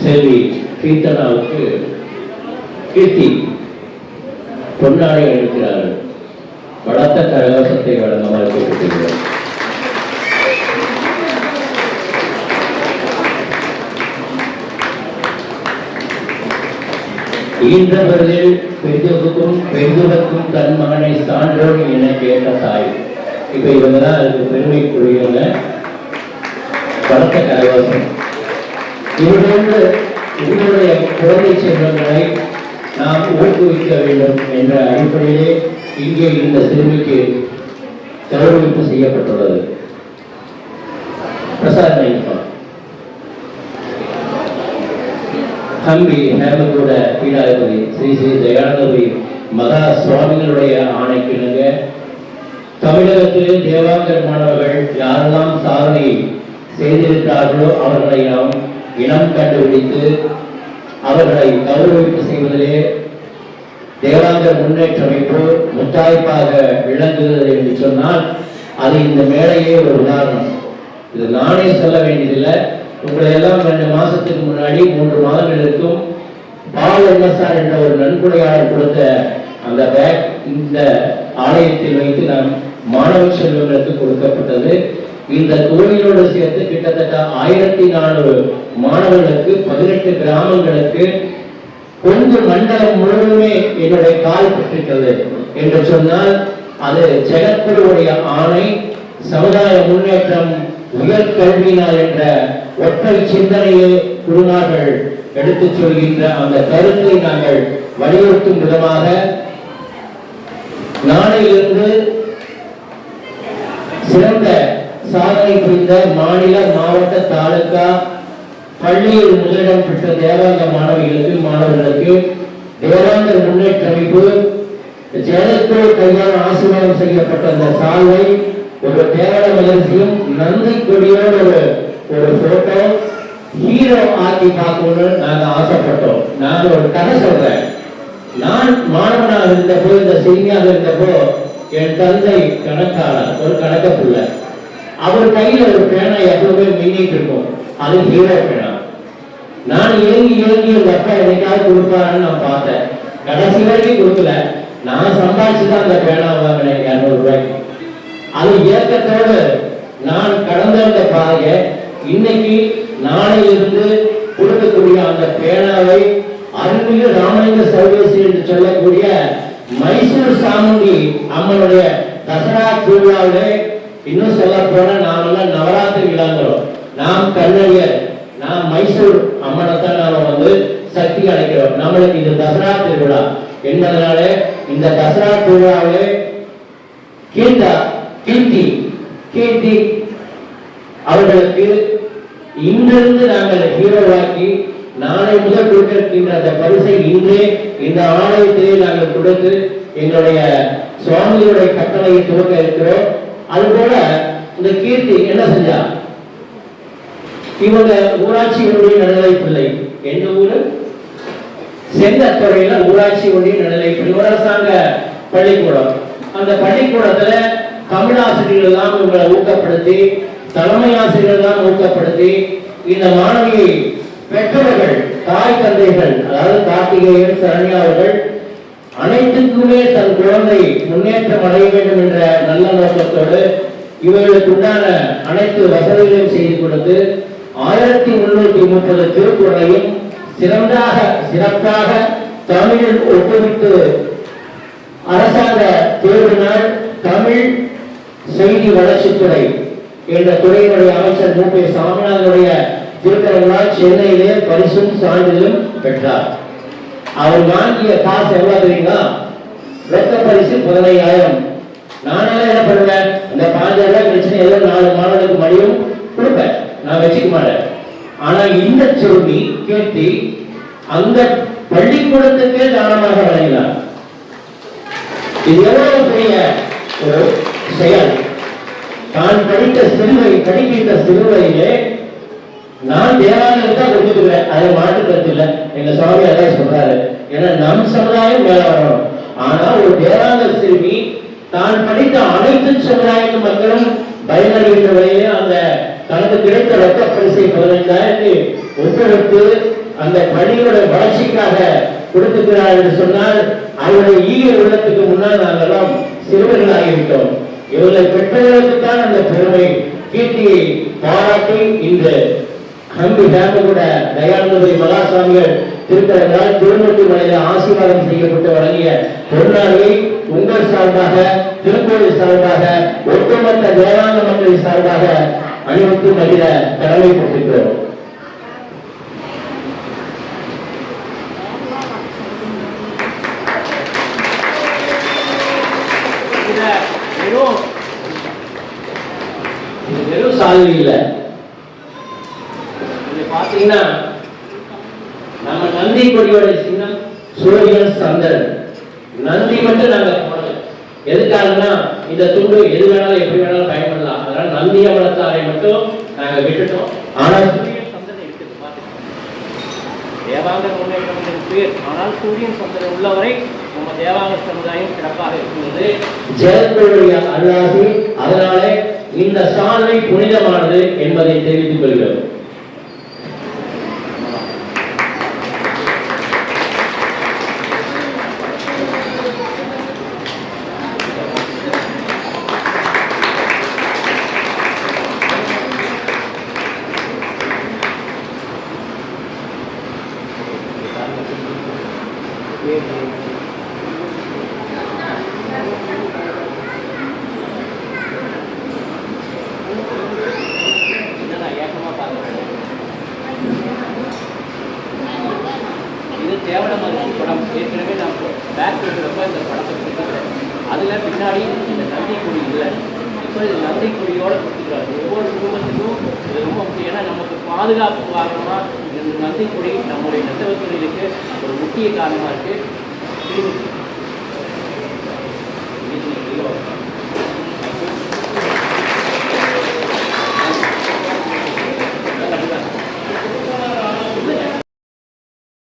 செல்வி கீர்த்தனாவுக்கு கீர்த்தி பொன்னாடை அளிக்கிறார்கள் பலத்த கரகோஷத்தை வழங்குமாறு கேட்டுக்கொள்கிறோம் ஈன்றவர்களில் பெரிதுக்கும் பெரிதுக்கும் தன் மகனை சான்றோடு என கேட்ட தாய். இப்ப இவங்க தான் அதுக்கு பெருமைக்குரியவங்க. பலத்த கரகோஷம். இவர்களோடு இவர்களுடைய குழந்தை செல்வங்களை நாம் ஊக்குவிக்க வேண்டும் என்ற அடிப்படையிலே இங்கே இந்த சிறுமிக்கு கௌரவிப்பு செய்யப்பட்டுள்ளது. பிரசாத் தம்பி ஹம்பி ஹேமகூட பீடாதிபதி ஸ்ரீ ஸ்ரீ தயானந்தபுரி மகா சுவாமிகளுடைய ஆணைக்கிணங்க தமிழகத்திலே தேவாங்கர் மாணவர்கள் யாரெல்லாம் சாதனை செய்திருக்கிறார்களோ அவர்களை நாம் இனம் கண்டுபிடித்து அவர்களை கௌரவிப்பு செய்வதிலே தேவாங்கர் முன்னேற்ற அமைப்பு முத்தாய்ப்பாக விளங்குகிறது என்று சொன்னால் அது இந்த மேடையே ஒரு உதாரணம். இது நானே சொல்ல வேண்டியதில்லை. உங்களை எல்லாம் ரெண்டு மாசத்துக்கு முன்னாடி மூன்று மாதங்களுக்கும் பால் எம்எஸ்ஆர் என்ற ஒரு நன்கொடையாளர் கொடுத்த அந்த பேக் இந்த ஆலயத்தில் வைத்து நான் மாணவ செல்வங்களுக்கு கொடுக்கப்பட்டது. இந்த கோயிலோடு சேர்த்து கிட்டத்தட்ட ஆயிரத்தி நானூறு மாணவர்களுக்கு பதினெட்டு கிராமங்களுக்கு கொஞ்சம் மண்டலம் முழுவதுமே என்னுடைய கால் பெற்றிருக்கிறது என்று சொன்னால் அது ஜெகத்குருவுடைய ஆணை சமுதாய முன்னேற்றம் உயர்கல்வியினால் என்ற ஒற்றை சிந்தனையை குருநார்கள் எடுத்துச் சொல்கின்ற அந்த கருத்தை நாங்கள் வலியுறுத்தும் விதமாக நாளையிலிருந்து சிறந்த சாதனை புரிந்த மாநில மாவட்ட தாலுகா பள்ளியில் முதலிடம் பெற்ற தேவாங்க மாணவிகளுக்கு மாணவர்களுக்கு தேவாங்கர் முன்னேற்ற அமைப்பு ஜெயலலிதா கையால் ஆசீர்வாதம் செய்யப்பட்ட அந்த சால்வை ஒரு தேவன மலர்ச்சியும் நந்தி கொடியோட ஒரு ஒரு போட்டோ ஹீரோ ஆக்கி பார்க்கணும்னு நாங்க ஆசைப்பட்டோம். நான் ஒரு கதை சொல்றேன். நான் மாணவனாக இருந்தப்போ இந்த சிறுமியாக இருந்தப்போ என் தந்தை கணக்காளர் ஒரு கணக்க பிள்ளை அவர் கையில ஒரு பேனா எப்பவுமே மின்னிட்டு இருக்கும்? அது ஹீரோ பேனா. நான் ஏங்கி ஏங்கி எங்க அக்கா என்னைக்காவது கொடுப்பாருன்னு நான் பார்த்தேன். கடைசி வரைக்கும் கொடுக்கல. நான் சம்பாதிச்சு தான் அந்த பேனா வாங்கினேன் இரநூறு ரூபாய்க்கு. அது ஏக்கத்தோடு நான் கடந்த அந்த பாதையை இன்னைக்கு நாளையிலிருந்து கொடுக்கக்கூடிய அந்த பேனாவை அருள்மிகு ராமலிங்க சர்வேசி என்று சொல்லக்கூடிய மைசூர் சாமுண்டி அம்மனுடைய தசரா திருவிழாவிலே இன்னும் சொல்ல போனா நாமெல்லாம் நவராத்திரி விழாங்கிறோம். நாம் கண்ணறியர் நாம் மைசூர் அம்மனைத்தான் நாம வந்து சக்தி அடைக்கிறோம். நம்மளுக்கு இது தசரா திருவிழா என்பதனாலே இந்த தசரா திருவிழாவிலே கீர்த்தா கீர்த்தி கீர்த்தி அவர்களுக்கு இன்றிருந்து நாங்கள் ஹீரோவாக்கி நாளை முதல் கொடுக்கின்ற அந்த பரிசை இன்றே இந்த ஆலயத்திலே நாங்கள் கொடுத்து எங்களுடைய சுவாமியுடைய கட்டளையை துவக்க இருக்கிறோம். அதுபோல இந்த கீர்த்தி என்ன செஞ்சா? இவங்க ஊராட்சி ஒன்றிய நடுநிலை பிள்ளை. எந்த ஊரு? செங்கத்துறையில ஊராட்சி ஒன்றிய நடுநிலை பிள்ளை. ஒரு அரசாங்க பள்ளிக்கூடம். அந்த பள்ளிக்கூடத்துல தமிழாசிரியர்கள் தான் எல்லாம் இவங்களை ஊக்கப்படுத்தி தலைமை ஆசிரியர்கள் எல்லாம் ஊக்கப்படுத்தி இந்த மாணவியை பெற்றவர்கள் தாய் தந்தைகள் அதாவது கார்த்திகேயன் சரண்யா அவர்கள் அனைத்துக்குமே தன் குழந்தை முன்னேற்றம் அடைய வேண்டும் என்ற நல்ல நோக்கத்தோடு இவர்களுக்கு உண்டான அனைத்து வசதிகளையும் செய்து கொடுத்து ஆயிரத்தி முன்னூத்தி முப்பது திருக்குறளையும் சிறந்தாக சிறப்பாக தமிழில் ஒப்புவித்து அரசாங்க தேர்வினால் தமிழ் செய்தி வளர்ச்சித்துறை என்ற துறையினுடைய அமைச்சர் மு. பி. சாமிநாதனுடைய திருக்கரங்களால் சென்னையிலே பரிசும் சான்றிதழும் பெற்றார். அவர் வாங்கிய காசு எவ்வளவு தெரியுங்களா ரொக்க பரிசு பதினையாயிரம். நானெல்லாம் என்ன பண்ணுவேன்? இந்த பாஞ்சாயிரம் பிரச்சனை ஏதோ நாலு மாணவர்களுக்கு மடியும் கொடுப்பேன். நான் வச்சுக்க மாட்டேன். ஆனா இந்த சொல்லி கேட்டி அந்த பள்ளிக்கூடத்துக்கே தானமாக வழங்கினார். இது எவ்வளவு பெரிய ஒரு செயல்? தான் படித்த சிறுவை படிக்கின்ற சிறுவையிலே நான் தேவாலயம் தான் கொடுத்துக்கிறேன் அதை மாற்று கருத்து இல்லை. எங்க சுவாமி அதான் சொல்றாரு. ஏன்னா நம் சமுதாயம் மேல வரணும். ஆனா ஒரு தேவாலய சிறுமி தான் படித்த அனைத்து சமுதாய மக்களும் பயனடைகின்ற வகையிலே அந்த தனக்கு கிடைத்த ரத்த பரிசை பதினைந்தாயிரத்தி ஒப்படைத்து அந்த பணியோட வளர்ச்சிக்காக கொடுத்துக்கிறார் என்று சொன்னால் அவருடைய ஈய உள்ளத்துக்கு முன்னால் நாங்கெல்லாம் சிறுவர்களாகிவிட்டோம் இவர்களை பெற்றவர்களுக்கு தான் அந்த பெருமை கீர்த்தியை பாராட்டி இந்த நம்பி டேம் கூட தயானந்தபுரி மகாசாமிகள் திருத்தலங்களால் திருமூர்த்தி மலையில ஆசீர்வாதம் செய்யப்பட்டு வழங்கிய பொன்னாடியை உங்கள் சார்பாக திருக்கோவில் சார்பாக ஒட்டுமொத்த தேவாங்க மக்களின் சார்பாக அணிவித்து மகிழ கடமைப்பட்டிருக்கிறோம் வெறும் இல்லை. இது பாத்தீங்கன்னா நம்ம நந்தி கொடியோட சின்னம் சூரியன் சந்திரன். நந்தி மட்டும் நாங்க எதுக்காகனா இந்த துண்டு எது வேணாலும் எப்படி வேணாலும் பயன்படலாம். அதனால நந்தி அமலத்தாரை மட்டும் நாங்க விட்டுட்டோம். ஆனா சூரியன் சந்திரன் இருக்குது தேவாங்கர் முன்னேற்றம் பேர் ஆனால் சூரியன் சந்திரன் உள்ளவரை நம்ம தேவாங்கர் சமுதாயம் சிறப்பாக இருக்கிறது ஜெயக்குழுடைய அருளாசி அதனாலே இந்த சாலை புனிதமானது என்பதை தெரிவித்துக் கொள்கிறோம் இதை நான் ஏக்கமாக பார்க்குறேன் இது தேவடமரிசி படம் ஏற்கனவே நான் பேக் இருக்கிறப்ப இந்த படத்தை கொடுத்துக்கிறேன் அதில் பின்னாடி இந்த நந்தி குடி இல்லை. இப்போ இது நந்தி கொடுத்துக்கிறாரு. ஒவ்வொரு குடும்பத்துக்கும் இது ரொம்ப முக்கியம். ஏன்னா நமக்கு பாதுகாப்பு காரணமாக இந்த நன்றி குறி நம்முடைய நெசவு தொழிலுக்கு ஒரு முக்கிய காரணமாக இருக்குது